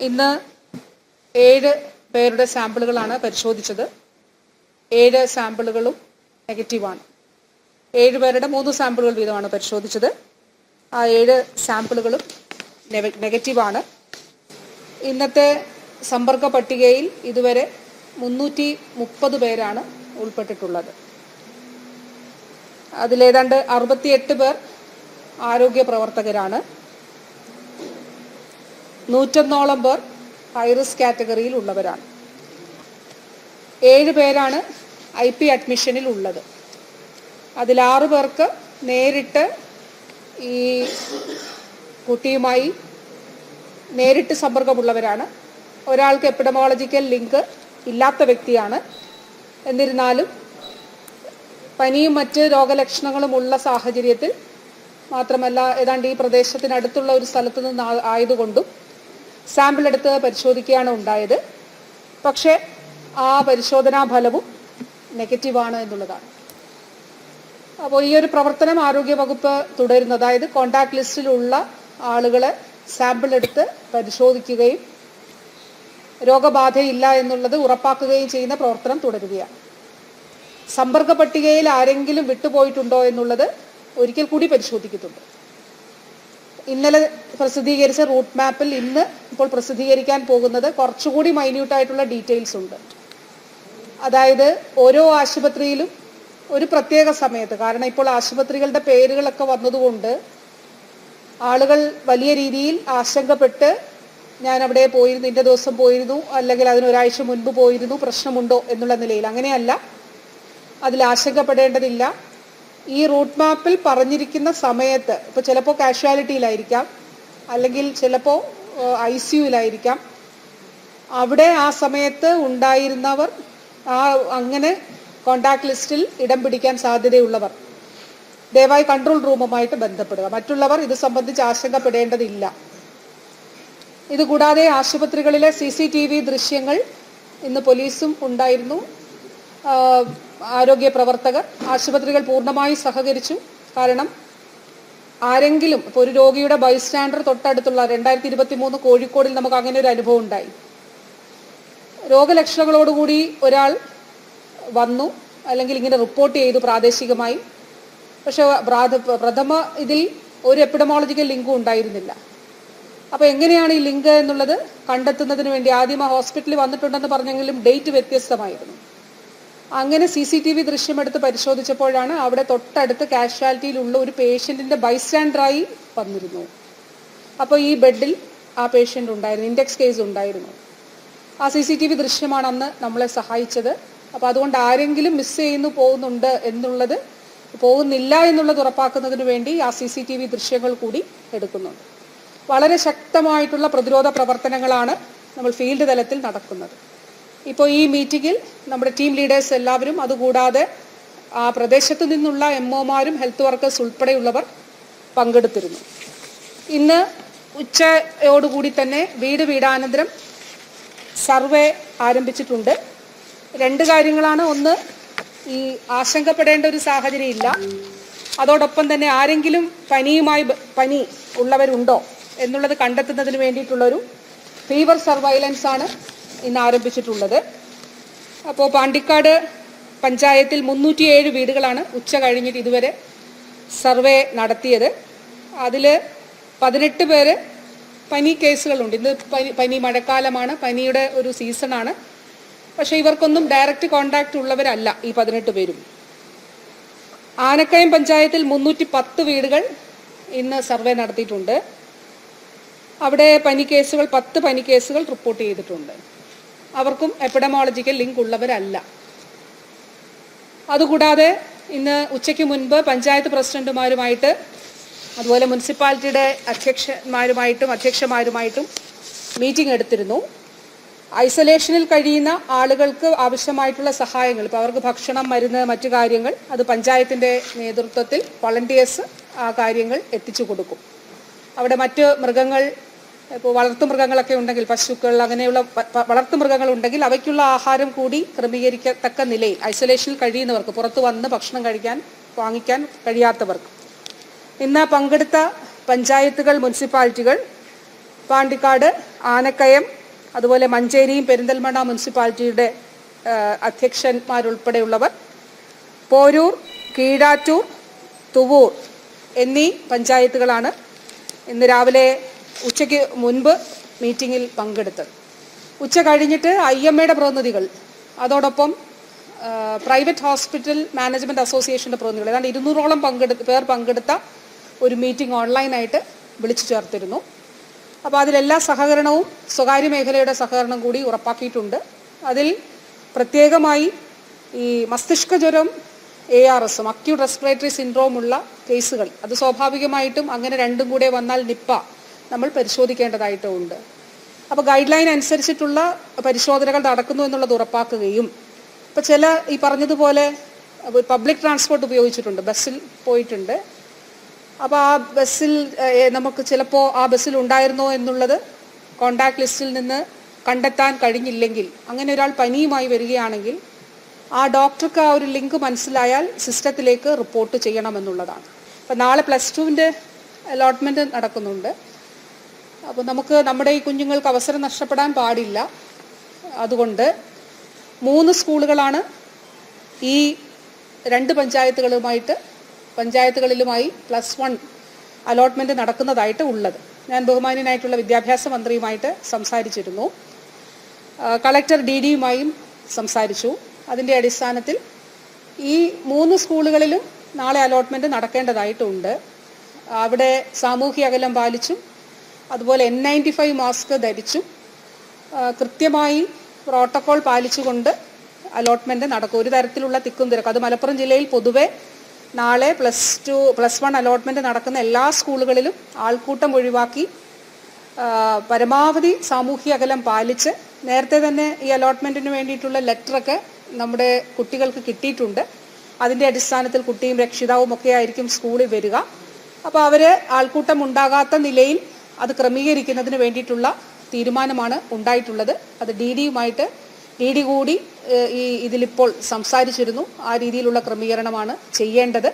ഇന്ന് ഏഴ് പേരുടെ സാമ്പിളുകളാണ് പരിശോധിച്ചത്. ഏഴ് സാമ്പിളുകളും നെഗറ്റീവാണ് ഏഴ് പേരുടെ മൂന്ന് സാമ്പിളുകൾ വീതമാണ് പരിശോധിച്ചത്. ആ ഏഴ് സാമ്പിളുകളും നെഗറ്റീവാണ് ഇന്നത്തെ സമ്പർക്ക പട്ടികയിൽ ഇതുവരെ മുന്നൂറ്റി മുപ്പത് പേരാണ് ഉൾപ്പെട്ടിട്ടുള്ളത്. അതിലേതാണ്ട് അറുപത്തിയെട്ട് പേർ ആരോഗ്യ പ്രവർത്തകരാണ്. നൂറ്റൊന്നോളം പേർ ഹൈറിസ്ക് കാറ്റഗറിയിൽ ഉള്ളവരാണ്. ഏഴ് പേരാണ് ഐ പി അഡ്മിഷനിൽ ഉള്ളത്. അതിൽ ആറ് പേർക്ക് നേരിട്ട് ഈ കുട്ടിയുമായി നേരിട്ട് സമ്പർക്കമുള്ളവരാണ്. ഒരാൾക്ക് എപ്പിഡമോളജിക്കൽ ലിങ്ക് ഇല്ലാത്ത വ്യക്തിയാണ്. എന്നിരുന്നാലും പനിയും മറ്റ് രോഗലക്ഷണങ്ങളും ഉള്ള സാഹചര്യത്തിൽ മാത്രമല്ല ഏതാണ്ട് ഈ പ്രദേശത്തിനടുത്തുള്ള ഒരു സ്ഥലത്തു നിന്ന് ആയതുകൊണ്ടും സാമ്പിൾ എടുത്ത് പരിശോധിക്കുകയാണ് ഉണ്ടായത്. പക്ഷേ ആ പരിശോധനാ ഫലവും നെഗറ്റീവാണ് എന്നുള്ളതാണ്. അപ്പോൾ ഈ ഒരു പ്രവർത്തനം ആരോഗ്യ വകുപ്പ് തുടരുന്നു. അതായത് കോണ്ടാക്ട് ലിസ്റ്റിലുള്ള ആളുകളെ സാമ്പിൾ എടുത്ത് പരിശോധിക്കുകയും രോഗബാധയില്ല എന്നുള്ളത് ഉറപ്പാക്കുകയും ചെയ്യുന്ന പ്രവർത്തനം തുടരുകയാണ്. സമ്പർക്ക പട്ടികയിൽ ആരെങ്കിലും വിട്ടുപോയിട്ടുണ്ടോ എന്നുള്ളത് ഒരിക്കൽ കൂടി പരിശോധിക്കുന്നുണ്ട്. ഇന്നലെ പ്രസിദ്ധീകരിച്ച റൂട്ട് മാപ്പിൽ ഇന്ന് ഇപ്പോൾ പ്രസിദ്ധീകരിക്കാൻ പോകുന്നത് കുറച്ചുകൂടി മൈന്യൂട്ടായിട്ടുള്ള ഡീറ്റെയിൽസ് ഉണ്ട്. അതായത് ഓരോ ആശുപത്രിയിലും ഒരു പ്രത്യേക സമയത്ത് കാരണം ഇപ്പോൾ ആശുപത്രികളുടെ പേരുകളൊക്കെ വന്നതുകൊണ്ട് ആളുകൾ വലിയ രീതിയിൽ ആശങ്കപ്പെട്ട് ഞാൻ അവിടെ പോയിരുന്നു ഇന്ന ദിവസം പോയിരുന്നു അല്ലെങ്കിൽ അതിനൊരാഴ്ച മുൻപ് പോയിരുന്നു പ്രശ്നമുണ്ടോ എന്നുള്ള നിലയിൽ. അങ്ങനെയല്ല. അതിൽ ആശങ്കപ്പെടേണ്ടതില്ല. ഈ റൂട്ട് മാപ്പിൽ പറഞ്ഞിരിക്കുന്ന സമയത്ത് ഇപ്പോൾ ചിലപ്പോൾ കാഷ്വാലിറ്റിയിലായിരിക്കാം അല്ലെങ്കിൽ ചിലപ്പോൾ ഐ സിയുലായിരിക്കാം അവിടെ ആ സമയത്ത് ഉണ്ടായിരുന്നവർ ആ അങ്ങനെ കോണ്ടാക്ട് ലിസ്റ്റിൽ ഇടം പിടിക്കാൻ സാധ്യതയുള്ളവർ. ദയവായി കൺട്രോൾ റൂമുമായിട്ട് ബന്ധപ്പെടുക. മറ്റുള്ളവർ ഇത് സംബന്ധിച്ച് ആശങ്കപ്പെടേണ്ടതില്ല. ഇതുകൂടാതെ ആശുപത്രികളിലെ സി സി ടി വി ദൃശ്യങ്ങൾ ഇന്ന് പോലീസും ഉണ്ടായിരുന്നു. ആരോഗ്യ പ്രവർത്തകർ ആശുപത്രികൾ പൂർണമായി സഹകരിച്ചു. കാരണം ആരെങ്കിലും ഇപ്പോൾ ഒരു രോഗിയുടെ ബൈസ്റ്റാൻഡർ തൊട്ടടുത്തുള്ള രണ്ടായിരത്തി ഇരുപത്തി മൂന്ന് കോഴിക്കോടിൽ നമുക്ക് അങ്ങനെ ഒരു അനുഭവം ഉണ്ടായി. രോഗലക്ഷണങ്ങളോടുകൂടി ഒരാൾ വന്നു അല്ലെങ്കിൽ ഇങ്ങനെ റിപ്പോർട്ട് ചെയ്തു പ്രാദേശികമായി. പക്ഷേ പ്രാഥ- പ്രഥമ ഇതിൽ ഒരു എപ്പിഡമോളജിക്കൽ ലിങ്കും ഉണ്ടായിരുന്നില്ല. അപ്പോൾ എങ്ങനെയാണ് ഈ ലിങ്ക് എന്നുള്ളത് കണ്ടെത്തുന്നതിന് വേണ്ടി ആദ്യം ആ ഹോസ്പിറ്റലിൽ വന്നിട്ടുണ്ടെന്ന് പറഞ്ഞെങ്കിലും ഡേറ്റ് വ്യത്യസ്തമായിരുന്നു. അങ്ങനെ സി സി ടി വി ദൃശ്യമെടുത്ത് പരിശോധിച്ചപ്പോഴാണ് അവിടെ തൊട്ടടുത്ത് കാഷ്വാലിറ്റിയിലുള്ള ഒരു പേഷ്യന്റിന്റെ ബൈസ്റ്റാൻഡറായി വന്നിരുന്നു. അപ്പോൾ ഈ ബെഡിൽ ആ പേഷ്യന്റ് ഉണ്ടായിരുന്നു ഇൻഡെക്സ് കേസ് ഉണ്ടായിരുന്നു. ആ സി സി ടി വി ദൃശ്യമാണ് അന്ന് നമ്മളെ സഹായിച്ചത്. അപ്പോൾ അതുകൊണ്ട് ആരെങ്കിലും മിസ് ചെയ്യുന്നു പോകുന്നുണ്ട് എന്നുള്ളത് പോകുന്നില്ല എന്നുള്ളത് ഉറപ്പാക്കുന്നതിന് വേണ്ടി ആ സി സി ടി വി ദൃശ്യങ്ങൾ കൂടി എടുക്കുന്നുണ്ട്. വളരെ ശക്തമായിട്ടുള്ള പ്രതിരോധ പ്രവർത്തനങ്ങളാണ് നമ്മൾ ഫീൽഡ് തലത്തിൽ നടക്കുന്നത്. ഇപ്പോൾ ഈ മീറ്റിങ്ങിൽ നമ്മുടെ ടീം ലീഡേഴ്സ് എല്ലാവരും അതുകൂടാതെ ആ പ്രദേശത്തു നിന്നുള്ള എം ഒമാരും ഹെൽത്ത് വർക്കേഴ്സ് ഉൾപ്പെടെയുള്ളവർ പങ്കെടുത്തിരുന്നു. ഇന്ന് ഉച്ചയോടുകൂടി തന്നെ വീട് വീടാനന്തരം സർവേ ആരംഭിച്ചിട്ടുണ്ട്. രണ്ട് കാര്യങ്ങളാണ്. ഒന്ന് ഈ ആശങ്കപ്പെടേണ്ട ഒരു സാഹചര്യം ഇല്ല അതോടൊപ്പം തന്നെ ആരെങ്കിലും പനിയുമായി പനി ഉള്ളവരുണ്ടോ എന്നുള്ളത് കണ്ടെത്തുന്നതിന് വേണ്ടിയിട്ടുള്ളൊരു ഫീവർ സർവൈലൻസ് ആണ്. ഇന്ന് ആരംഭിച്ചിട്ടുള്ളത്. അപ്പോൾ പാണ്ടിക്കാട് പഞ്ചായത്തിൽ മുന്നൂറ്റിയേഴ് വീടുകളാണ് ഉച്ച കഴിഞ്ഞിട്ട് ഇതുവരെ സർവേ നടത്തിയത്. അതിൽ പതിനെട്ട് പേര് പനി കേസുകളുണ്ട്. ഇന്ന് പനി പനി മഴക്കാലമാണ്. പനിയുടെ ഒരു സീസണാണ്. പക്ഷേ ഇവർക്കൊന്നും ഡയറക്റ്റ് കോണ്ടാക്റ്റ് ഉള്ളവരല്ല ഈ പതിനെട്ട് പേരും. ആനക്കയം പഞ്ചായത്തിൽ മുന്നൂറ്റി പത്ത് വീടുകൾ ഇന്ന് സർവേ നടത്തിയിട്ടുണ്ട്. അവിടെ പനി കേസുകൾ പത്ത് പനി കേസുകൾ റിപ്പോർട്ട് ചെയ്തിട്ടുണ്ട്. അവർക്കും എപ്പിഡമോളജിക്കൽ ലിങ്ക് ഉള്ളവരല്ല. അതുകൂടാതെ ഇന്ന് ഉച്ചയ്ക്ക് മുൻപ് പഞ്ചായത്ത് പ്രസിഡന്റുമാരുമായിട്ട് അതുപോലെ മുനിസിപ്പാലിറ്റിയുടെ അധ്യക്ഷന്മാരുമായിട്ടും അധ്യക്ഷന്മാരുമായിട്ടും മീറ്റിംഗ് എടുത്തിരുന്നു. ഐസൊലേഷനിൽ കഴിയുന്ന ആളുകൾക്ക് ആവശ്യമായിട്ടുള്ള സഹായങ്ങൾ ഇപ്പോൾ അവർക്ക് ഭക്ഷണം മരുന്ന് മറ്റു കാര്യങ്ങൾ അത് പഞ്ചായത്തിന്റെ നേതൃത്വത്തിൽ വളണ്ടിയേഴ്സ് ആ കാര്യങ്ങൾ എത്തിച്ചു കൊടുക്കും. അവിടെ മറ്റ് മൃഗങ്ങൾ ഇപ്പോൾ വളർത്തുമൃഗങ്ങളൊക്കെ ഉണ്ടെങ്കിൽ പശുക്കൾ അങ്ങനെയുള്ള വളർത്തുമൃഗങ്ങൾ ഉണ്ടെങ്കിൽ അവയ്ക്കുള്ള ആഹാരം കൂടി ക്രമീകരിക്കത്തക്ക നിലയിൽ ഐസൊലേഷനിൽ കഴിയുന്നവർക്ക് പുറത്തു വന്ന് ഭക്ഷണം കഴിക്കാൻ വാങ്ങിക്കാൻ കഴിയാത്തവർക്ക്. ഇന്ന് പങ്കെടുത്ത പഞ്ചായത്തുകൾ മുനിസിപ്പാലിറ്റികൾ പാണ്ടിക്കാട് ആനക്കയം അതുപോലെ മഞ്ചേരിയും പെരിന്തൽമണ്ണ മുനിസിപ്പാലിറ്റിയുടെ അധ്യക്ഷന്മാരുൾപ്പെടെയുള്ളവർ പോരൂർ കീഴാറ്റൂർ തുവൂർ എന്നീ പഞ്ചായത്തുകളാണ് ഇന്ന് രാവിലെ ഉച്ചയ്ക്ക് മുൻപ് മീറ്റിങ്ങിൽ പങ്കെടുത്തത്. ഉച്ച കഴിഞ്ഞിട്ട് ഐ എം എയുടെ പ്രതിനിധികൾ അതോടൊപ്പം പ്രൈവറ്റ് ഹോസ്പിറ്റൽ മാനേജ്മെന്റ് അസോസിയേഷന്റെ പ്രതിനിധികൾ ഏതാണ്ട് ഇരുന്നൂറോളം പങ്കെടുത്ത പേർ പങ്കെടുത്ത ഒരു മീറ്റിംഗ് ഓൺലൈനായിട്ട് വിളിച്ചു ചേർത്തിരുന്നു. അപ്പോൾ അതിലെല്ലാ സഹകരണവും സ്വകാര്യ മേഖലയുടെ സഹകരണം കൂടി ഉറപ്പാക്കിയിട്ടുണ്ട്. അതിൽ പ്രത്യേകമായി ഈ മസ്തിഷ്ക ജ്വരം എ ആർ എസും അക്യൂട്ട് റെസ്പിറേറ്ററി സിൻഡ്രോം ഉള്ള കേസുകൾ അത് സ്വാഭാവികമായിട്ടും അങ്ങനെ രണ്ടും കൂടെ വന്നാൽ നിപ്പ നമ്മൾ പരിശോധിക്കേണ്ടതായിട്ടുമുണ്ട് അപ്പോൾ ഗൈഡ് ലൈൻ അനുസരിച്ചിട്ടുള്ള പരിശോധനകൾ നടക്കുന്നു എന്നുള്ളത് ഉറപ്പാക്കുകയും ഇപ്പോൾ ചില ഈ പറഞ്ഞതുപോലെ പബ്ലിക് ട്രാൻസ്പോർട്ട് ഉപയോഗിച്ചിട്ടുണ്ട് ബസ്സിൽ പോയിട്ടുണ്ട്. അപ്പോൾ ആ ബസ്സിൽ നമുക്ക് ചിലപ്പോൾ ആ ബസ്സിൽ ഉണ്ടായിരുന്നോ എന്നുള്ളത് കോണ്ടാക്ട് ലിസ്റ്റിൽ നിന്ന് കണ്ടെത്താൻ കഴിഞ്ഞില്ലെങ്കിൽ അങ്ങനെ ഒരാൾ പനിയുമായി വരികയാണെങ്കിൽ ആ ഡോക്ടർക്ക് ആ ഒരു ലിങ്ക് മനസ്സിലായാൽ സിസ്റ്റത്തിലേക്ക് റിപ്പോർട്ട് ചെയ്യണമെന്നുള്ളതാണ്. അപ്പം നാളെ പ്ലസ് ടുവിന്റെ അലോട്ട്മെന്റ് നടക്കുന്നുണ്ട്. അപ്പോൾ നമുക്ക് നമ്മുടെ ഈ കുഞ്ഞുങ്ങൾക്ക് അവസരം നഷ്ടപ്പെടാൻ പാടില്ല. അതുകൊണ്ട് മൂന്ന് സ്കൂളുകളാണ് ഈ രണ്ട് പഞ്ചായത്തുകളുമായിട്ട് പഞ്ചായത്തുകളിലുമായി പ്ലസ് വൺ അലോട്ട്മെന്റ് നടക്കുന്നതായിട്ട് ഉള്ളത്. ഞാൻ ബഹുമാന്യനായിട്ടുള്ള വിദ്യാഭ്യാസ മന്ത്രിയുമായിട്ട് സംസാരിച്ചിരുന്നു. കളക്ടർ ഡി ഡിയുമായും സംസാരിച്ചു. അതിന്റെ അടിസ്ഥാനത്തിൽ ഈ മൂന്ന് സ്കൂളുകളിലും നാളെ അലോട്ട്മെന്റ് നടക്കേണ്ടതായിട്ടുണ്ട്. അവിടെ സാമൂഹ്യ അകലം പാലിച്ചും അതുപോലെ എൻ നയന്റി ഫൈവ് മാസ്ക് ധരിച്ചു കൃത്യമായി പ്രോട്ടോകോൾ പാലിച്ചുകൊണ്ട് അലോട്ട്മെന്റ് നടക്കും. ഒരു തരത്തിലുള്ള തിക്കും തിരക്കും. അത് മലപ്പുറം ജില്ലയിൽ പൊതുവെ നാളെ plus two plus one allotment നടക്കുന്ന എല്ലാ സ്കൂളുകളിലും ആൾക്കൂട്ടം ഒഴിവാക്കി പരമാവധി സാമൂഹ്യ അകലം പാലിച്ച് നേരത്തെ തന്നെ ഈ അലോട്ട്മെന്റിന് വേണ്ടിയിട്ടുള്ള ലെറ്ററൊക്കെ നമ്മുടെ കുട്ടികൾക്ക് കിട്ടിയിട്ടുണ്ട്. അതിന്റെ അടിസ്ഥാനത്തിൽ കുട്ടിയും രക്ഷിതാവും ഒക്കെ ആയിരിക്കും സ്കൂളിൽ വരിക. അപ്പോൾ അവർ ആൾക്കൂട്ടം ഉണ്ടാകാത്ത നിലയിൽ അത് ക്രമീകരിക്കുന്നതിന് വേണ്ടിയിട്ടുള്ള തീരുമാനമാണ് ഉണ്ടായിട്ടുള്ളത്. അത് ഡി ഡിയുമായിട്ട് ഡി ഡി കൂടി ഈ ഇതിലിപ്പോൾ സംസാരിച്ചിരുന്നു. ആ രീതിയിലുള്ള ക്രമീകരണമാണ് ചെയ്യേണ്ടത്.